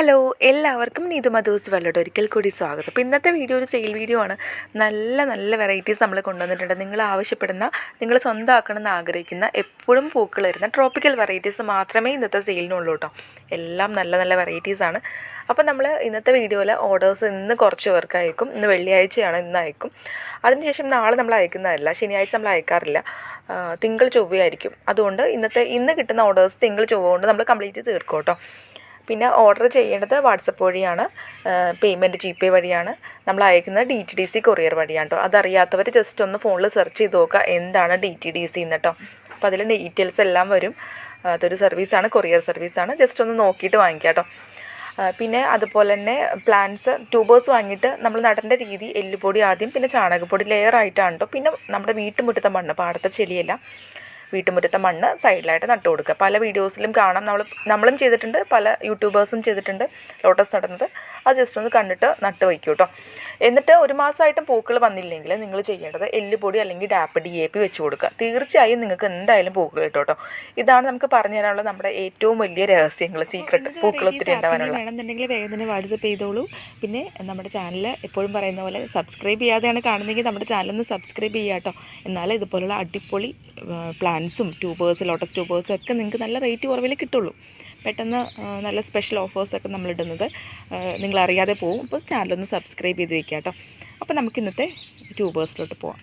Hello എല്ലാവർക്കും നീതു മധൂസ് വല്ലോട്ട് ഒരിക്കൽ കൂടി സ്വാഗതം. അപ്പോൾ ഇന്നത്തെ വീഡിയോ ഒരു സെയിൽ വീഡിയോ ആണ്. നല്ല നല്ല വെറൈറ്റീസ് നമ്മൾ കൊണ്ടുവന്നിട്ടുണ്ട്. നിങ്ങൾ ആവശ്യപ്പെടുന്ന നിങ്ങൾ സ്വന്തമാക്കണം എന്ന് ആഗ്രഹിക്കുന്ന എപ്പോഴും പൂക്കൾ വരുന്ന ട്രോപ്പിക്കൽ വെറൈറ്റീസ് മാത്രമേ ഇന്നത്തെ സെയിലിനുള്ളൂ കേട്ടോ. എല്ലാം നല്ല നല്ല വെറൈറ്റീസ് ആണ്. അപ്പോൾ നമ്മൾ ഇന്നത്തെ വീഡിയോയിൽ ഓർഡേഴ്സ് ഇന്ന് കുറച്ച് പേർക്ക് അയക്കും. ഇന്ന് വെള്ളിയാഴ്ചയാണ് ഇന്ന് അയക്കും. അതിനുശേഷം നാളെ നമ്മൾ അയക്കുന്നതല്ല. ശനിയാഴ്ച നമ്മൾ അയക്കാറില്ല. തിങ്കൾ ചൊവ്വയായിരിക്കും. അതുകൊണ്ട് ഇന്നത്തെ ഇന്ന് കിട്ടുന്ന ഓർഡേഴ്സ് തിങ്കൾ ചൊവ്വ കൊണ്ട് നമ്മൾ കംപ്ലീറ്റ് തീർക്കും കേട്ടോ. പിന്നെ ഓർഡർ ചെയ്യേണ്ടത് വാട്സപ്പ് വഴിയാണ്. പേയ്മെന്റ് ജി പേ വഴിയാണ്. നമ്മൾ അയക്കുന്നത് D T D C courier വഴിയാണ് കേട്ടോ അതറിയാത്തവർ ജസ്റ്റ് ഒന്ന് ഫോണിൽ സെർച്ച് ചെയ്ത് നോക്കുക എന്താണ് ഡി ടി ഡി സി എന്ന് കേട്ടോ അപ്പോൾ അതിൽ ഡീറ്റെയിൽസ് എല്ലാം വരും. അതൊരു സർവീസാണ് കൊറിയർ സർവീസാണ് ജസ്റ്റ് ഒന്ന് നോക്കിയിട്ട് വാങ്ങിക്കുക കേട്ടോ പിന്നെ അതുപോലെ തന്നെ പ്ലാന്റ്സ് ട്യൂബേഴ്സ് വാങ്ങിയിട്ട് നമ്മൾ നടേണ്ട രീതി എല്ലുപൊടി ആദ്യം പിന്നെ ചാണകപ്പൊടി ലെയർ ആയിട്ടാണ് കേട്ടോ പിന്നെ നമ്മുടെ വീട്ടുമുറ്റത്തെ മണ്ണ് പാടത്തെ ചെളിയല്ല. വീട്ടുമുറ്റത്തെ മണ്ണ് സൈഡിലായിട്ട് നട്ടു കൊടുക്കുക. പല വീഡിയോസിലും കാണാം. നമ്മൾ നമ്മളും ചെയ്തിട്ടുണ്ട്. പല യൂട്യൂബേഴ്സും ചെയ്തിട്ടുണ്ട് ലോട്ടസ് നടുന്നത്. അത് ജസ്റ്റ് ഒന്ന് കണ്ടിട്ട് നട്ട് വയ്ക്കും കേട്ടോ എന്നിട്ട് ഒരു മാസമായിട്ടും പൂക്കൾ വന്നില്ലെങ്കിൽ നിങ്ങൾ ചെയ്യേണ്ടത് എല്ലുപൊടി അല്ലെങ്കിൽ ഡാപ്പ് ഡി എ പി വെച്ച് കൊടുക്കുക. തീർച്ചയായും നിങ്ങൾക്ക് എന്തായാലും പൂക്കൾ കിട്ടും കേട്ടോ ഇതാണ് നമുക്ക് പറഞ്ഞു തരാനുള്ള നമ്മുടെ ഏറ്റവും വലിയ രഹസ്യങ്ങൾ സീക്രട്ട് പൂക്കൾ ഒത്തിരി ഉണ്ടാവാനുള്ള വേണമെന്നുണ്ടെങ്കിൽ വേഗം തന്നെ വാട്സപ്പ് ചെയ്തോളൂ. പിന്നെ നമ്മുടെ ചാനൽ എപ്പോഴും പറയുന്ന പോലെ സബ്സ്ക്രൈബ് ചെയ്യാതെയാണ് കാണുന്നതെങ്കിൽ നമ്മുടെ ചാനൽ ഒന്ന് സബ്സ്ക്രൈബ് ചെയ്യാം കേട്ടോ എന്നാലേ ഇതുപോലുള്ള അടിപൊളി പ്ലാന്റ്സും ട്യൂബേഴ്സ് ലോട്ടസ് ട്യൂബേഴ്സും ഒക്കെ നിങ്ങൾക്ക് നല്ല റേറ്റ് കുറവിൽ കിട്ടുള്ളൂ. പെട്ടെന്ന് നല്ല സ്പെഷ്യൽ ഓഫേഴ്സൊക്കെ നമ്മളിടുന്നത് അറിയാതെ പോകും അപ്പോൾ ചാനലൊന്ന് സബ്സ്ക്രൈബ് ചെയ്ത് വയ്ക്കുക കേട്ടോ. അപ്പോൾ നമുക്ക് ഇന്നത്തെ ട്യൂബേഴ്സിലോട്ട് പോവാം.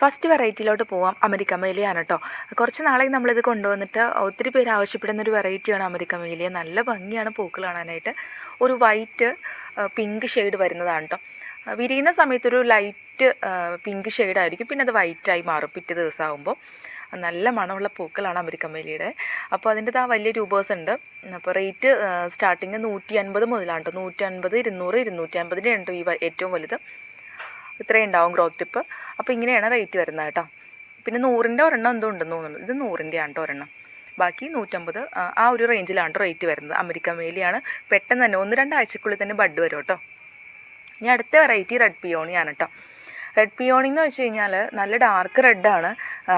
ഫസ്റ്റ് വെറൈറ്റിയിലോട്ട് പോവാം. അമരിക്ക മേലിയാണ് കേട്ടോ. കുറച്ച് നാളെ നമ്മളിത് കൊണ്ടുവന്നിട്ട് ഒത്തിരി പേര് ആവശ്യപ്പെടുന്ന ഒരു വെറൈറ്റിയാണ് അമരിക്ക മേലിയ. നല്ല ഭംഗിയാണ് പൂക്കൾ കാണാനായിട്ട്. ഒരു വൈറ്റ് പിങ്ക് ഷെയ്ഡ് വരുന്നതാണ് കേട്ടോ വിരിയുന്ന സമയത്തൊരു ലൈറ്റ് പിങ്ക് ഷെയ്ഡായിരിക്കും പിന്നെ അത് വൈറ്റായി മാറും പിറ്റേ ദിവസമാകുമ്പോൾ നല്ല മണമുള്ള പൂക്കളാണ് അമരിക്കൻ വേലിയുടെ അപ്പോൾ അതിന്റെ ആ വലിയ രൂപേഴ്സ് ഉണ്ട്. അപ്പോൾ റേറ്റ് സ്റ്റാർട്ടിങ് നൂറ്റി അൻപത് മുതലാണ് കേട്ടോ നൂറ്റി അൻപത് ഇരുന്നൂറ് ഇരുന്നൂറ്റി അൻപതിന്റെ ഉണ്ട് ഈ ഏറ്റവും വലുത്. ഇത്രയും ഉണ്ടാവും ഗ്രോത്ത് ടിപ്പ് അപ്പോൾ ഇങ്ങനെയാണ് റേറ്റ് വരുന്നത് കേട്ടോ പിന്നെ നൂറിന്റെ ഒരെണ്ണം എന്തോ ഉണ്ടെന്ന് തോന്നുന്നു. ഇത് നൂറിന്റെ ആണ് കേട്ടോ ഒരെണ്ണം. ബാക്കി നൂറ്റമ്പത് ആ, ഒരു റേഞ്ചിലാണ് റേറ്റ് വരുന്നത്. അമേരിക്കൻ വേലിയാണ് പെട്ടെന്ന് തന്നെ ഒന്ന് രണ്ടാഴ്ചക്കുള്ളിൽ തന്നെ ബഡ് വരും കേട്ടോ. ഇനി അടുത്ത വെറൈറ്റി റെഡ് പിയോണിയാണ് കേട്ടോ. റെഡ് പിയോണി എന്ന് വെച്ച് കഴിഞ്ഞാൽ നല്ല ഡാർക്ക് റെഡാണ്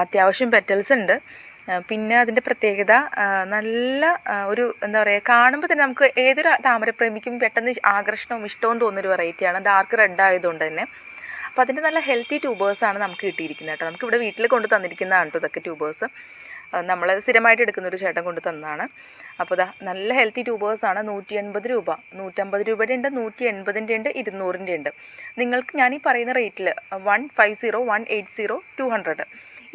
അത്യാവശ്യം പെറ്റൽസ് ഉണ്ട്. പിന്നെ അതിന്റെ പ്രത്യേകത നല്ല ഒരു എന്താ പറയുക കാണുമ്പോൾ തന്നെ നമുക്ക് ഏതൊരു താമരപ്രേമിക്കും പെട്ടെന്ന് ആകർഷണവും ഇഷ്ടവും തോന്നുന്നൊരു വെറൈറ്റിയാണ് ഡാർക്ക് റെഡ് ആയതുകൊണ്ട് തന്നെ. അപ്പോൾ അതിന്റെ നല്ല ഹെൽത്തി ട്യൂബേഴ്സാണ് നമുക്ക് കിട്ടിയിരിക്കുന്നത് കേട്ടോ. നമുക്ക് ഇവിടെ വീട്ടിൽ കൊണ്ട് തന്നിരിക്കുന്നതാണ് കേട്ടോ ഇതൊക്കെ ട്യൂബേഴ്സ് നമ്മൾ സ്ഥിരമായിട്ട് എടുക്കുന്ന ഒരു ചേട്ടൻ കൊണ്ട് തന്നതാണ്. അപ്പോൾ ഇതാ നല്ല ഹെൽത്തി ട്യൂബേഴ്സാണ് നൂറ്റി എൺപത് രൂപ. നൂറ്റമ്പത് രൂപയുടെ ഉണ്ട് നൂറ്റി എൺപതിന്റെ ഉണ്ട് ഇരുന്നൂറിന്റെ ഉണ്ട്. നിങ്ങൾക്ക് ഞാൻ ഈ പറയുന്ന റേറ്റിൽ one five zero one eight zero two hundred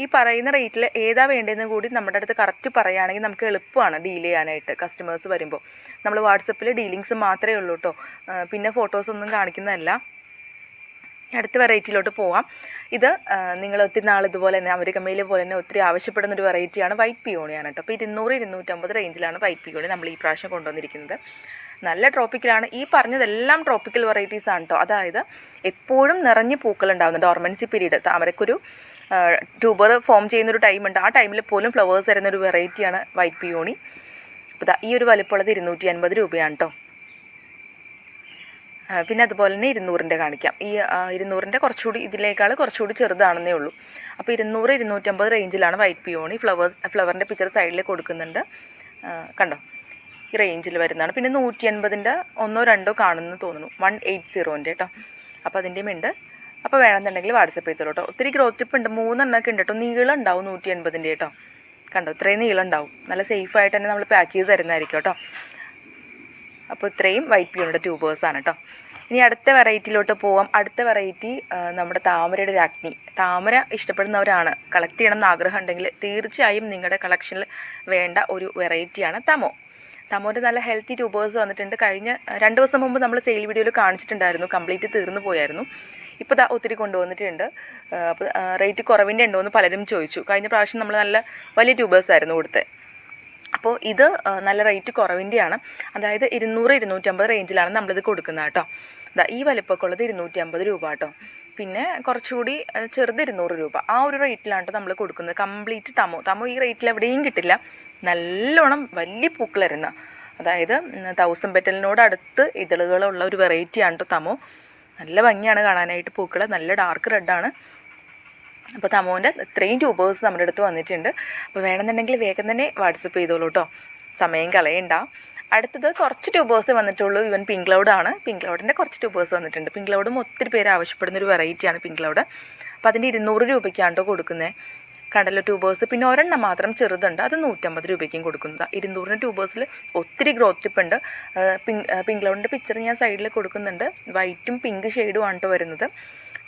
ഈ പറയുന്ന റേറ്റിൽ ഏതാ വേണ്ടതെന്ന് കൂടി നമ്മുടെ അടുത്ത് കറക്റ്റ് പറയുകയാണെങ്കിൽ നമുക്ക് എളുപ്പമാണ് ഡീൽ ചെയ്യാനായിട്ട് കസ്റ്റമേഴ്സ് വരുമ്പോൾ. നമ്മൾ വാട്സപ്പിൽ ഡീലിങ്സ് മാത്രമേ ഉള്ളൂ കേട്ടോ പിന്നെ ഫോട്ടോസൊന്നും കാണിക്കുന്നതല്ല. അടുത്ത വെറൈറ്റിയിലോട്ട് പോവാം. ഇത് നിങ്ങൾ ഒത്തിരി നാൾ ഇതുപോലെ തന്നെ അമരിക്കമ്മയിലെ പോലെ തന്നെ ഒത്തിരി ആവശ്യപ്പെടുന്ന ഒരു വെറൈറ്റിയാണ് വൈറ്റ് പിയോണിയാണ് കേട്ടോ. അപ്പോൾ ഇരുന്നൂറ് ഇരുന്നൂറ്റമ്പത് റേഞ്ചിലാണ് വൈറ്റ് പിയോണി നമ്മൾ ഈ പ്രാവശ്യം കൊണ്ടുവന്നിരിക്കുന്നത്. നല്ല ട്രോപ്പിക്കലാണ്. ഈ പറഞ്ഞതെല്ലാം ട്രോപ്പിക്കൽ വെറൈറ്റീസ് ആണ് കേട്ടോ. അതായത് എപ്പോഴും നിറഞ്ഞ് പൂക്കൾ ഉണ്ടാകുന്ന ഡോർമൻസി പീരീഡ്. താമരക്കൊരു ട്യൂബർ ഫോം ചെയ്യുന്നൊരു ടൈമുണ്ട്. ആ ടൈമിൽ പോലും ഫ്ലവേഴ്സ് തരുന്നൊരു വെറൈറ്റിയാണ് വൈറ്റ് പിയോണി. അപ്പോൾ ഈ ഒരു വലിപ്പമുള്ളത് ഇരുന്നൂറ്റി അൻപത് രൂപയാണ് കേട്ടോ. പിന്നെ അതുപോലെ തന്നെ ഇരുന്നൂറിന്റെ കാണിക്കാം. ഈ ഇരുന്നൂറിന്റെ കുറച്ചുകൂടി ഇതിലേക്കാൾ കുറച്ചുകൂടി ചെറുതാണെന്നേ ഉള്ളൂ. അപ്പോൾ ഇരുന്നൂറ് ഇരുന്നൂറ്റമ്പത് റേഞ്ചിലാണ് വൈറ്റ് പിയോണി ഫ്ലവേഴ്സ് ഫ്ലവറിന്റെ പിക്ചർ സൈഡിൽ കൊടുക്കുന്നുണ്ട്. കണ്ടോ? ഈ റേഞ്ചിൽ വരുന്നതാണ്. പിന്നെ നൂറ്റി അൻപതിന്റെ ഒന്നോ രണ്ടോ കാണുമെന്ന് തോന്നുന്നു. വൺ എയ്റ്റ് സീറോന്റെ കേട്ടോ അപ്പോൾ അതിന്റെയും ഉണ്ട്. അപ്പോൾ വേണമെന്നുണ്ടെങ്കിൽ വാട്സപ്പ് ചെയ്തോളൂ കേട്ടോ ഒത്തിരി ഗ്രോത്ത് ടിപ്പ് ഉണ്ട്. മൂന്നെണ്ണമൊക്കെ ഉണ്ട് കേട്ടോ നീളം ഉണ്ടാവും നൂറ്റി അൻപതിന്റെ കേട്ടോ കണ്ടോ? ഇത്രയും നീളം ഉണ്ടാവും. നല്ല സേഫായിട്ട് തന്നെ നമ്മൾ പാക്ക് ചെയ്ത് തരുന്നതായിരിക്കും കേട്ടോ അപ്പോൾ ഇത്രയും വൈറ്റ് പിയോണിയുടെ ട്യൂബേഴ്സാണ് കേട്ടോ ഇനി അടുത്ത വെറൈറ്റിയിലോട്ട് പോവാം. അടുത്ത വെറൈറ്റി നമ്മുടെ താമരയുടെ രാജ്ഞി. താമര ഇഷ്ടപ്പെടുന്നവരാണ്. കളക്ട് ചെയ്യണം എന്ന് ആഗ്രഹം ഉണ്ടെങ്കിൽ തീർച്ചയായും നിങ്ങളുടെ കളക്ഷനിൽ വേണ്ട ഒരു വെറൈറ്റിയാണ് തമോ. തമോന്റെ നല്ല ഹെൽത്തി ട്യൂബേഴ്സ് വന്നിട്ടുണ്ട്. കഴിഞ്ഞ രണ്ട് ദിവസം മുമ്പ് നമ്മൾ സെയിൽ വീഡിയോയിൽ കാണിച്ചിട്ടുണ്ടായിരുന്നു. കംപ്ലീറ്റ് തീർന്നു പോയായിരുന്നു. ഇപ്പോൾ ദാ ഒത്തിരി കൊണ്ടുവന്നിട്ടുണ്ട്. അപ്പോൾ റേറ്റ് കുറവിന്റെ ഉണ്ടോ എന്ന് പലരും ചോദിച്ചു. കഴിഞ്ഞ പ്രാവശ്യം നമ്മൾ നല്ല വലിയ ട്യൂബേഴ്സ് ആയിരുന്നു കൊടുത്തത് അപ്പോൾ ഇത് നല്ല റേറ്റ് കുറവിന്റെയാണ്. അതായത് ഇരുന്നൂറ് ഇരുന്നൂറ്റമ്പത് റേഞ്ചിലാണ് നമ്മളിത് കൊടുക്കുന്നത് കേട്ടോ. ദാ ഈ വലിപ്പമൊക്കെ ഉള്ളത് ഇരുന്നൂറ്റി അമ്പത് രൂപ കേട്ടോ. പിന്നെ കുറച്ചുകൂടി ചെറുത് ഇരുന്നൂറ് രൂപ. ആ ഒരു റേറ്റിലാണ് കേട്ടോ നമ്മൾ കൊടുക്കുന്നത്. കംപ്ലീറ്റ് തമോ. തമോ ഈ റേറ്റിൽ എവിടെയും കിട്ടില്ല. നല്ലോണം വലിയ പൂക്കൾ വരുന്ന അതായത് തൗസൻഡ് പെറ്റലിനോട് അടുത്ത് ഇതളുകളുള്ള ഒരു വെറൈറ്റിയാണ് കേട്ടോ തമോ. നല്ല ഭംഗിയാണ് കാണാനായിട്ട് പൂക്കൾ നല്ല ഡാർക്ക് റെഡാണ് അപ്പോൾ തമോന്റെ ഇത്രയും ട്യൂബേഴ്സ് നമ്മുടെ അടുത്ത് വന്നിട്ടുണ്ട്. അപ്പോൾ വേണമെന്നുണ്ടെങ്കിൽ വേഗം തന്നെ വാട്സപ്പ് ചെയ്തോളൂ കേട്ടോ സമയം കളയണ്ട. അടുത്തത് കുറച്ച് ട്യൂബേഴ്സ് വന്നിട്ടുള്ളൂ. ഇവൻ പിങ്ക് ക്ലൗഡാണ് പിങ്ക് ക്ലൗഡിന്റെ കുറച്ച് ട്യൂബേഴ്സ് വന്നിട്ടുണ്ട്. പിങ്ക് ക്ലൗഡും ഒത്തിരി പേര് ആവശ്യപ്പെടുന്ന ഒരു വെറൈറ്റിയാണ് പിങ്ക് ക്ലൗഡ് അപ്പോൾ അതിന്റെ ഇരുന്നൂറ് രൂപയ്ക്കാണ് കേട്ടോ കൊടുക്കുന്നത് കടല ട്യൂബേഴ്സ് പിന്നെ ഒരെണ്ണം മാത്രം ചെറുതുണ്ട്. അത് നൂറ്റമ്പത് രൂപയ്ക്കും കൊടുക്കുന്നത് ഇരുന്നൂറിന് ട്യൂബേഴ്സിൽ ഒത്തിരി ഗ്രോത്ത് ടിപ്പ് ഉണ്ട്. പിങ്ക് പിങ്ക് ക്ലൗഡിന്റെ പിക്ചർ ഞാൻ സൈഡിൽ കൊടുക്കുന്നുണ്ട്. വൈറ്റും പിങ്ക് ഷെയ്ഡും ആണ് കേട്ടോ വരുന്നത്.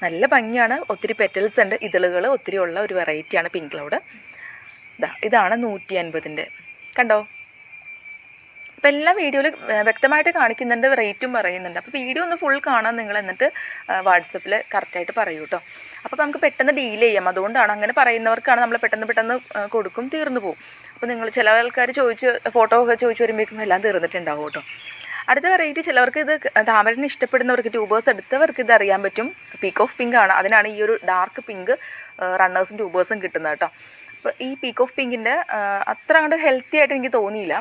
നല്ല ഭംഗിയാണ്. ഒത്തിരി പെറ്റൽസ് ഉണ്ട്. ഇതളുകൾ ഒത്തിരി ഉള്ള ഒരു വെറൈറ്റിയാണ് പിങ്ക് ക്ലൗഡ് ഇതാ ഇതാണ് നൂറ്റി അൻപതിന്റെ കണ്ടോ? അപ്പോൾ എല്ലാ വീഡിയോയിൽ വ്യക്തമായിട്ട് കാണിക്കുന്നുണ്ട് റേറ്റും പറയുന്നുണ്ട്. അപ്പോൾ വീഡിയോ ഒന്ന് ഫുൾ കാണാൻ നിങ്ങൾ എന്നിട്ട് വാട്സപ്പിൽ കറക്റ്റായിട്ട് പറയൂ കേട്ടോ അപ്പോൾ നമുക്ക് പെട്ടെന്ന് ഡീൽ ചെയ്യാം. അതുകൊണ്ടാണ് അങ്ങനെ പറയുന്നവർക്കാണ് നമ്മൾ പെട്ടെന്ന് പെട്ടെന്ന് കൊടുക്കും തീർന്നു പോകും അപ്പോൾ നിങ്ങൾ ചില ആൾക്കാർ ചോദിച്ച് ഫോട്ടോ ഒക്കെ ചോദിച്ച് വരുമ്പോഴേക്കും എല്ലാം തീർന്നിട്ടുണ്ടാവും കേട്ടോ അടുത്ത വെറൈറ്റി ചിലവർക്ക് ഇത് താമരനെ ഇഷ്ടപ്പെടുന്നവർക്ക് ട്യൂബേഴ്സ് എടുത്തവർക്ക് ഇത് അറിയാൻ പറ്റും. പീക്ക് ഓഫ് പിങ്ക് ആണ്. അതിനാണ് ഈ ഒരു ഡാർക്ക് പിങ്ക് റണ്ണേഴ്സും ട്യൂബേഴ്സും കിട്ടുന്നത് കേട്ടോ. അപ്പോൾ ഈ പീക്ക് ഓഫ് പിങ്കിന്റെ അത്ര അങ്ങോട്ട് ഹെൽത്തി ആയിട്ട് എനിക്ക് തോന്നിയില്ല.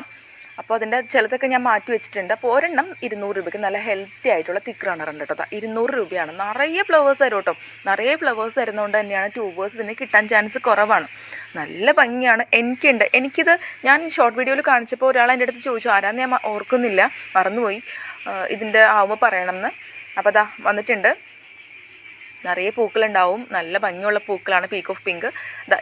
അപ്പോൾ അതിന്റെ ചിലതൊക്കെ ഞാൻ മാറ്റി വെച്ചിട്ടുണ്ട്. അപ്പോൾ ഒരെണ്ണം ഇരുന്നൂറ് രൂപയ്ക്ക് നല്ല ഹെൽത്തി ആയിട്ടുള്ള തിക്ക് റണ്ണർ ഉണ്ട് കേട്ടോ. ഇരുന്നൂറ് രൂപയാണ്. നിറയെ ഫ്ലവേഴ്സ് തരും കേട്ടോ. നിറയെ ഫ്ലവേഴ്സ് തരുന്നതുകൊണ്ട് തന്നെയാണ് ട്യൂബേഴ്സ് ഇതിന് കിട്ടാൻ ചാൻസ് കുറവാണ്. നല്ല ഭംഗിയാണ്. എനിക്കുണ്ട്. എനിക്കിത് ഞാൻ ഷോർട്ട് വീഡിയോയിൽ കാണിച്ചപ്പോൾ ഒരാൾ എന്റെ അടുത്ത് ചോദിച്ചു ആരാന്ന് ഞാൻ ഓർക്കുന്നില്ല. മറന്നുപോയി. ഇതിന്റെ ആവുമ്പോൾ പറയണമെന്ന് അപ്പോൾ അതാ വന്നിട്ടുണ്ട്. നിറയെ പൂക്കളുണ്ടാവും. നല്ല ഭംഗിയുള്ള പൂക്കളാണ്. പീക്ക് ഓഫ് പിങ്ക്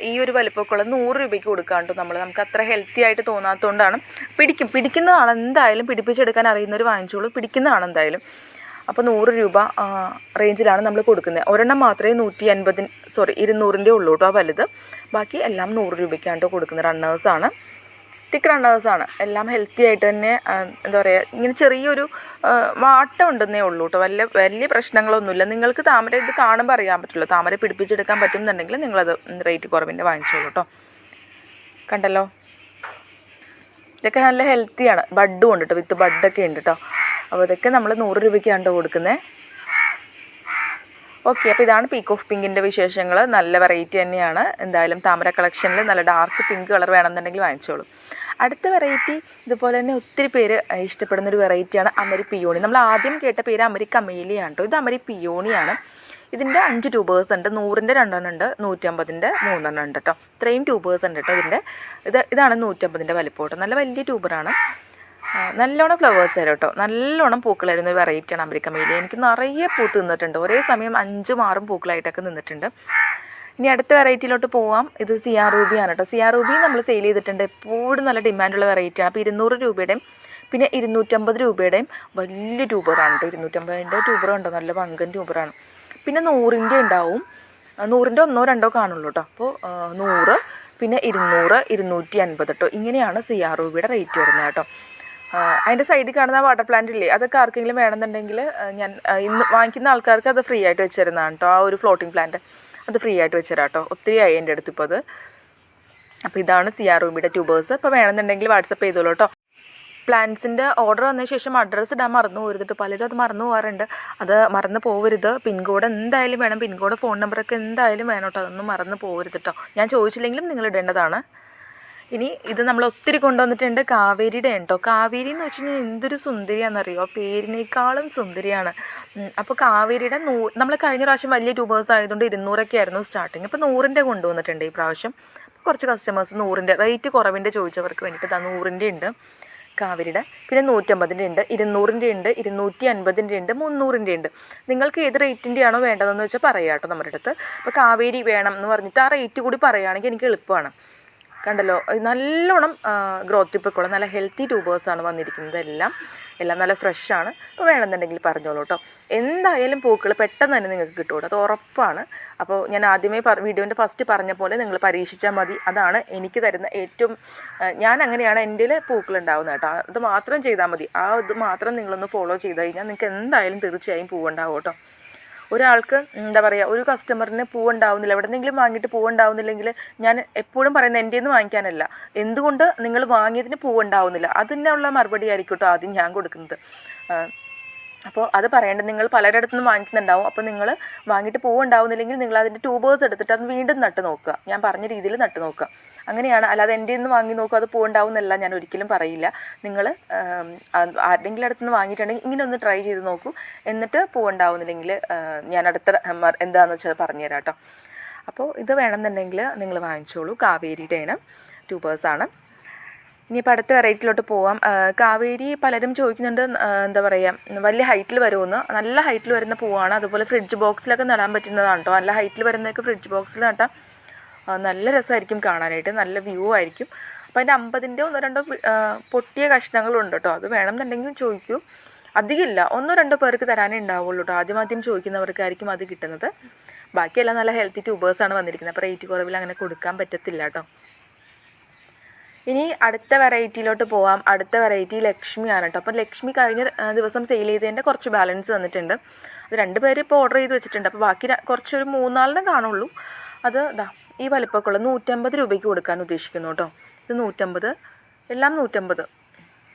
ഈ ഒരു വലിപ്പമൊക്കെയുള്ള നൂറ് രൂപയ്ക്ക് കൊടുക്കാണ്ടോ നമ്മൾ നമുക്ക് അത്ര ഹെൽത്തി ആയിട്ട് തോന്നാത്തതുകൊണ്ടാണ് പിടിക്കും. പിടിക്കുന്നതാണ്. എന്തായാലും പിടിപ്പിച്ചെടുക്കാൻ അറിയുന്നവർ വാങ്ങിച്ചോളൂ. പിടിക്കുന്നതാണ് എന്തായാലും. അപ്പോൾ നൂറ് രൂപ റേഞ്ചിലാണ് നമ്മൾ കൊടുക്കുന്നത്. ഒരെണ്ണം മാത്രമേ നൂറ്റി അൻപതിന് സോറി ഇരുന്നൂറിന്റെ ഉള്ളൂ കേട്ടോ ആ വലുത്. ബാക്കി എല്ലാം നൂറ് രൂപയ്ക്കാണ് കേട്ടോ കൊടുക്കുന്നത് റണ്ണേഴ്സാണ് തിക്ക് റണ്ണേഴ്സാണ് എല്ലാം ഹെൽത്തി ആയിട്ട് തന്നെ എന്താ പറയുക ഇങ്ങനെ ചെറിയൊരു വാട്ടം ഉണ്ടെന്നേ ഉള്ളൂ കേട്ടോ വലിയ വലിയ പ്രശ്നങ്ങളൊന്നുമില്ല. നിങ്ങൾക്ക് താമര ഇത് കാണുമ്പോൾ അറിയാൻ പറ്റുള്ളൂ. താമര പിടിപ്പിച്ചെടുക്കാൻ പറ്റുന്നുണ്ടെങ്കിൽ നിങ്ങളത് റേറ്റ് കുറവിന്റെ വാങ്ങിച്ചോളൂ കേട്ടോ കണ്ടല്ലോ? ഇതൊക്കെ നല്ല ഹെൽത്തിയാണ് ബഡും ഉണ്ട് കേട്ടോ വിത്ത് ബഡൊക്കെ ഉണ്ട് കേട്ടോ അപ്പോൾ ഇതൊക്കെ നമ്മൾ നൂറ് രൂപയ്ക്കാണ് കൊടുക്കുന്നത് ഓക്കെ അപ്പോൾ ഇതാണ് പീക്ക് ഓഫ് പിങ്കിന്റെ വിശേഷങ്ങൾ. നല്ല വെറൈറ്റി തന്നെയാണ്. എന്തായാലും താമര കളക്ഷനിൽ നല്ല ഡാർക്ക് പിങ്ക് കളർ വേണമെന്നുണ്ടെങ്കിൽ വാങ്ങിച്ചോളൂ. അടുത്ത വെറൈറ്റി ഇതുപോലെ തന്നെ ഒത്തിരി പേര് ഇഷ്ടപ്പെടുന്ന ഒരു വെറൈറ്റിയാണ് അമരി പിയോണി. നമ്മൾ ആദ്യം കേട്ട പേര് അമരി കമേലിയാണ് കേട്ടോ ഇത് അമരി പിയോണിയാണ്. ഇതിന്റെ അഞ്ച് ട്യൂബേഴ്സ് ഉണ്ട്. നൂറിന്റെ രണ്ടെണ്ണം ഉണ്ട്. നൂറ്റമ്പതിന്റെ മൂന്നെണ്ണം ഉണ്ട് കേട്ടോ ഇത്രയും ട്യൂബേഴ്സ് ഉണ്ട് കേട്ടോ ഇതിന്റെ ഇത് ഇതാണ് നൂറ്റമ്പതിന്റെ വലിപ്പം കേട്ടോ നല്ല വലിയ ട്യൂബറാണ് നല്ലോണം ഫ്ലവേഴ്സ് തരും കേട്ടോ നല്ലോണം ഒരു വെറൈറ്റിയാണ് അമരിക്ക മേലി. എനിക്ക് നിറയെ പൂത്ത് നിന്നിട്ടുണ്ട് ഒരേ സമയം അഞ്ചും ആറും പൂക്കളായിട്ടൊക്കെ നിന്നിട്ടുണ്ട്. ഇനി അടുത്ത വെറൈറ്റിയിലോട്ട് പോവാം. ഇത് സിയാ റൂബിയാണ് കേട്ടോ സിയാ റൂബി നമ്മൾ സെയിൽ ചെയ്തിട്ടുണ്ട്. എപ്പോഴും നല്ല ഡിമാൻഡുള്ള വെറൈറ്റിയാണ് അപ്പോൾ ഇരുന്നൂറ് രൂപയുടെയും പിന്നെ ഇരുന്നൂറ്റമ്പത് രൂപയുടെയും വലിയ ട്യൂബറാണ് കേട്ടോ ഇരുന്നൂറ്റമ്പതിന്റെ ട്യൂബർ ഉണ്ടോ? നല്ല വങ്കൻ ട്യൂബറാണ് പിന്നെ നൂറിന്റെ ഉണ്ടാവും. നൂറിന്റെ ഒന്നോ രണ്ടോ കാണുള്ളൂ കേട്ടോ അപ്പോൾ നൂറ് പിന്നെ ഇരുന്നൂറ് ഇരുന്നൂറ്റി അൻപത് കേട്ടോ ഇങ്ങനെയാണ് സിയാർ റൂബിയുടെ റേറ്റ് വരുന്നത് കേട്ടോ അതിന്റെ സൈഡിൽ കാണുന്ന വാട്ടർ പ്ലാന്റ് ഇല്ലേ അതൊക്കെ ആർക്കെങ്കിലും വേണമെന്നുണ്ടെങ്കിൽ ഞാൻ ഇന്ന് വാങ്ങിക്കുന്ന ആൾക്കാർക്ക് അത് ഫ്രീ ആയിട്ട് വെച്ചിരുന്നതാണ് കേട്ടോ ആ ഒരു ഫ്ലോട്ടിംഗ് പ്ലാന്റ് അത് ഫ്രീ ആയിട്ട് വെച്ചുതരാം കേട്ടോ ഒത്തിരി ആയി എന്റെ അടുത്ത് ഇപ്പോൾ അത്. അപ്പോൾ ഇതാണ് സി ആർ റൂമിയുടെ ട്യൂബേഴ്സ് അപ്പോൾ വേണമെന്നുണ്ടെങ്കിൽ വാട്സപ്പ് ചെയ്തോളൂ കേട്ടോ പ്ലാൻസിന്റെ ഓർഡർ വന്ന ശേഷം അഡ്രസ്സ് ഇടാൻ മറന്നു പോകരുത് പലരും അത് മറന്നു പോകാറുണ്ട് അത് മറന്നു പോകരുത് പിൻകോഡ് എന്തായാലും വേണം പിൻകോഡ് ഫോൺ നമ്പറൊക്കെ എന്തായാലും വേണം കേട്ടോ അതൊന്നും മറന്നു പോകരുത് കേട്ടോ ഞാൻ ചോദിച്ചില്ലെങ്കിലും നിങ്ങൾ ഇടേണ്ടതാണ്. ഇനി ഇത് നമ്മൾ ഒത്തിരി കൊണ്ടുവന്നിട്ടുണ്ട് കാവേരിയുടെ കേട്ടോ. കാവേരി എന്ന് വെച്ചിട്ടുണ്ടെങ്കിൽ എന്തൊരു സുന്ദരിയാണെന്നറിയോ? പേരിനേക്കാളും സുന്ദരിയാണ്. അപ്പോൾ കാവേരിയുടെ നൂ നമ്മൾ കഴിഞ്ഞ പ്രാവശ്യം വലിയ ട്യൂബേഴ്സ് ആയതുകൊണ്ട് ഇരുന്നൂറൊക്കെ ആയിരുന്നു സ്റ്റാർട്ടിങ്. അപ്പോൾ നൂറിന്റെ കൊണ്ടുവന്നിട്ടുണ്ട് ഈ പ്രാവശ്യം. കുറച്ച് കസ്റ്റമേഴ്സ് നൂറിന്റെ റേറ്റ് കുറവിന്റെ ചോദിച്ചവർക്ക് വേണ്ടിയിട്ട് ആ നൂറിന്റെ ഉണ്ട് കാവേരിയുടെ. പിന്നെ നൂറ്റമ്പതിന്റെ ഉണ്ട് ഇരുന്നൂറിന്റെ ഉണ്ട് ഇരുന്നൂറ്റി അൻപതിന്റെ ഉണ്ട് മുന്നൂറിന്റെ ഉണ്ട്. നിങ്ങൾക്ക് ഏത് റേറ്റിന്റെ ആണോ വേണ്ടതെന്ന് വെച്ചാൽ പറയാം കേട്ടോ നമ്മുടെ അടുത്ത്. അപ്പോൾ കാവേരി വേണം എന്ന് പറഞ്ഞിട്ട് ആ റേറ്റ് കൂടി പറയുകയാണെങ്കിൽ എനിക്ക് എളുപ്പമാണ്. കണ്ടല്ലോ നല്ലോണം ഗ്രോത്ത് ടിപ്പൊക്കെ ഉള്ള നല്ല ഹെൽത്തി ട്യൂബേഴ്സാണ് വന്നിരിക്കുന്നത് എല്ലാം. എല്ലാം നല്ല ഫ്രഷാണ് അപ്പോൾ വേണമെന്നുണ്ടെങ്കിൽ പറഞ്ഞോളൂ കേട്ടോ എന്തായാലും പൂക്കൾ പെട്ടെന്ന് തന്നെ നിങ്ങൾക്ക് കേട്ടോ അത് ഉറപ്പാണ്. അപ്പോൾ ഞാൻ ആദ്യമേ പറ വീഡിയോന്റെ ഫസ്റ്റ് പറഞ്ഞ പോലെ നിങ്ങൾ പരീക്ഷിച്ചാൽ മതി. അതാണ് എനിക്ക് തരുന്ന ഏറ്റവും ഞാൻ അങ്ങനെയാണ് എന്റെ പൂക്കൾ ഉണ്ടാവുന്നത് കേട്ടോ അത് മാത്രം ചെയ്താൽ മതി. ആ ഇത് മാത്രം നിങ്ങളൊന്ന് ഫോളോ ചെയ്ത് കഴിഞ്ഞാൽ നിങ്ങൾക്ക് എന്തായാലും തീർച്ചയായും പൂവുണ്ടാവും കേട്ടോ ഒരാൾക്ക് എന്താ പറയുക ഒരു കസ്റ്റമറിന് പൂവുണ്ടാവുന്നില്ല. എവിടെ നിന്നെങ്കിലും വാങ്ങിയിട്ട് പൂവുണ്ടാവുന്നില്ലെങ്കിൽ ഞാൻ എപ്പോഴും പറയുന്നത് എന്റെ നിന്ന് വാങ്ങിക്കാനല്ല. എന്തുകൊണ്ട് നിങ്ങൾ വാങ്ങിയതിന് പൂവുണ്ടാവുന്നില്ല? അതിനുള്ള മറുപടി ആയിരിക്കും കേട്ടോ ആദ്യം ഞാൻ കൊടുക്കുന്നത്. അപ്പോൾ അത് പറയേണ്ടത് നിങ്ങൾ പലരിടത്തു നിന്നും വാങ്ങിക്കുന്നുണ്ടാവും. അപ്പോൾ നിങ്ങൾ വാങ്ങിയിട്ട് പൂവുണ്ടാവുന്നില്ലെങ്കിൽ നിങ്ങൾ അതിന്റെ ട്യൂബേഴ്സ് എടുത്തിട്ട് അത് വീണ്ടും നട്ട് നോക്കുക ഞാൻ പറഞ്ഞ രീതിയിൽ നട്ട് നോക്കുക അങ്ങനെയാണ്. അല്ലാതെ എന്റെ നിന്ന് വാങ്ങി നോക്കും അത് പൂവുണ്ടാവുന്നല്ല ഞാൻ ഒരിക്കലും പറയില്ല. നിങ്ങൾ ആരുടെങ്കിലും അടുത്ത് നിന്ന് വാങ്ങിയിട്ടുണ്ടെങ്കിൽ ഇങ്ങനെ ഒന്ന് ട്രൈ ചെയ്ത് നോക്കൂ. എന്നിട്ട് പോകണ്ടാവുന്നില്ലെങ്കിൽ ഞാൻ അടുത്ത എന്താണെന്ന് വെച്ചാൽ പറഞ്ഞുതരാം കേട്ടോ അപ്പോൾ ഇത് വേണമെന്നുണ്ടെങ്കിൽ നിങ്ങൾ വാങ്ങിച്ചോളൂ. കാവേരിയുടെ ഇനം ട്യൂബേഴ്സാണ് ഇനിയിപ്പോൾ അടുത്ത വെറൈറ്റിയിലോട്ട് പോവാം. കാവേരി പലരും ചോദിക്കുന്നുണ്ട് എന്താ പറയുക വലിയ ഹൈറ്റിൽ വരുമെന്ന് നല്ല ഹൈറ്റിൽ വരുന്ന പൂവാണ്. അതുപോലെ ഫ്രിഡ്ജ് ബോക്സിലൊക്കെ നടാൻ പറ്റുന്നതാണ് കേട്ടോ നല്ല ഹൈറ്റിൽ വരുന്നതൊക്കെ ഫ്രിഡ്ജ് ബോക്സിൽ നട്ടാൽ നല്ല രസമായിരിക്കും കാണാനായിട്ട് നല്ല വ്യൂ ആയിരിക്കും. അപ്പോൾ അതിന്റെ അമ്പതിന്റെ ഒന്നോ രണ്ടോ പൊട്ടിയ കഷ്ണങ്ങളുണ്ട് കേട്ടോ അത് വേണമെന്നുണ്ടെങ്കിൽ ചോദിക്കൂ. അധികമില്ല. ഒന്നോ രണ്ടോ പേർക്ക് തരാനേ ഉണ്ടാവുള്ളൂ കേട്ടോ ആദ്യം ആദ്യം ചോദിക്കുന്നവർക്കായിരിക്കും അത് കിട്ടുന്നത്. ബാക്കിയെല്ലാം നല്ല ഹെൽത്തി ട്യൂബേഴ്സാണ് വന്നിരിക്കുന്നത്. അപ്പോൾ റേറ്റ് കുറവിൽ അങ്ങനെ കൊടുക്കാൻ പറ്റത്തില്ല കേട്ടോ ഇനി അടുത്ത വെറൈറ്റിയിലോട്ട് പോവാം. അടുത്ത വെറൈറ്റി ലക്ഷ്മിയാണ് കേട്ടോ അപ്പോൾ ലക്ഷ്മി കഴിഞ്ഞ ദിവസം സെയിൽ ചെയ്തതിന്റെ കുറച്ച് ബാലൻസ് വന്നിട്ടുണ്ട്. അത് രണ്ട് പേര് ഇപ്പോൾ ഓർഡർ ചെയ്ത് വെച്ചിട്ടുണ്ട്. അപ്പോൾ ബാക്കി കുറച്ചൊരു മൂന്നാലിനെ കാണുള്ളൂ. അത് ദാ ഈ വലിപ്പമൊക്കെ നൂറ്റമ്പത് രൂപയ്ക്ക് കൊടുക്കാൻ ഉദ്ദേശിക്കുന്നു കേട്ടോ. ഇത് നൂറ്റമ്പത് എല്ലാം നൂറ്റമ്പത്.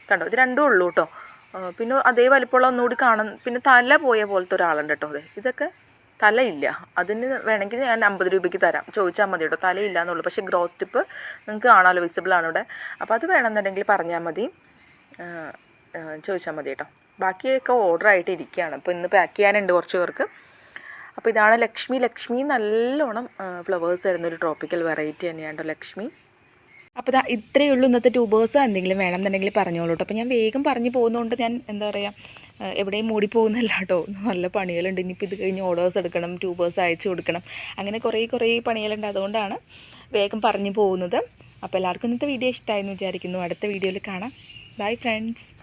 കണ്ടോ? ഇത് രണ്ടും ഉള്ളൂ കേട്ടോ. പിന്നെ അതേ വലിപ്പമുള്ള ഒന്നുകൂടി കാണും പിന്നെ തല പോയ പോലത്തെ ഒരാളുണ്ട് കേട്ടോ അതെ ഇതൊക്കെ തലയില്ല. അതിന് വേണമെങ്കിൽ ഞാൻ അമ്പത് രൂപയ്ക്ക് തരാം. ചോദിച്ചാൽ മതി കേട്ടോ. തലയില്ല എന്നുള്ളൂ. പക്ഷേ ഗ്രോത്ത് ടിപ്പ് നിങ്ങൾക്ക് കാണാമല്ലോ വിസിബിൾ ആണ് ഇവിടെ. അപ്പോൾ അത് വേണമെന്നുണ്ടെങ്കിൽ പറഞ്ഞാൽ മതി. ചോദിച്ചാൽ മതി കേട്ടോ. ബാക്കിയൊക്കെ ഓർഡർ ആയിട്ട് ഇരിക്കുകയാണ്. അപ്പോൾ ഇന്ന് പാക്ക് ചെയ്യാനുണ്ട് കുറച്ച് പേർക്ക്. അപ്പോൾ ഇതാണ് ലക്ഷ്മി. ലക്ഷ്മി നല്ലോണം ഫ്ലവേഴ്സ് തരുന്ന ഒരു ട്രോപ്പിക്കൽ വെറൈറ്റി തന്നെയാണ് ലക്ഷ്മി. അപ്പോൾ ഇതാ ഇത്രയേ ഉള്ളൂ ഇന്നത്തെ ട്യൂബേഴ്സ് എന്തെങ്കിലും വേണമെന്നുണ്ടെങ്കിൽ പറഞ്ഞോളൂ കേട്ടോ അപ്പോൾ ഞാൻ വേഗം പറഞ്ഞു പോകുന്നതുകൊണ്ട് ഞാൻ എന്താ പറയുക എവിടെയും മൂടി പോകുന്നല്ല കേട്ടോ നല്ല പണികളുണ്ട്. ഇനിയിപ്പോൾ ഇത് കഴിഞ്ഞ് ഓർഡേഴ്സ് എടുക്കണം ട്യൂബേഴ്സ് അയച്ചു കൊടുക്കണം. അങ്ങനെ കുറേ കുറേ പണികളുണ്ട്. അതുകൊണ്ടാണ് വേഗം പറഞ്ഞു പോകുന്നത്. അപ്പോൾ എല്ലാവർക്കും ഇന്നത്തെ വീഡിയോ ഇഷ്ടമായെന്ന് വിചാരിക്കുന്നു. അടുത്ത വീഡിയോയിൽ കാണാം. Bye friends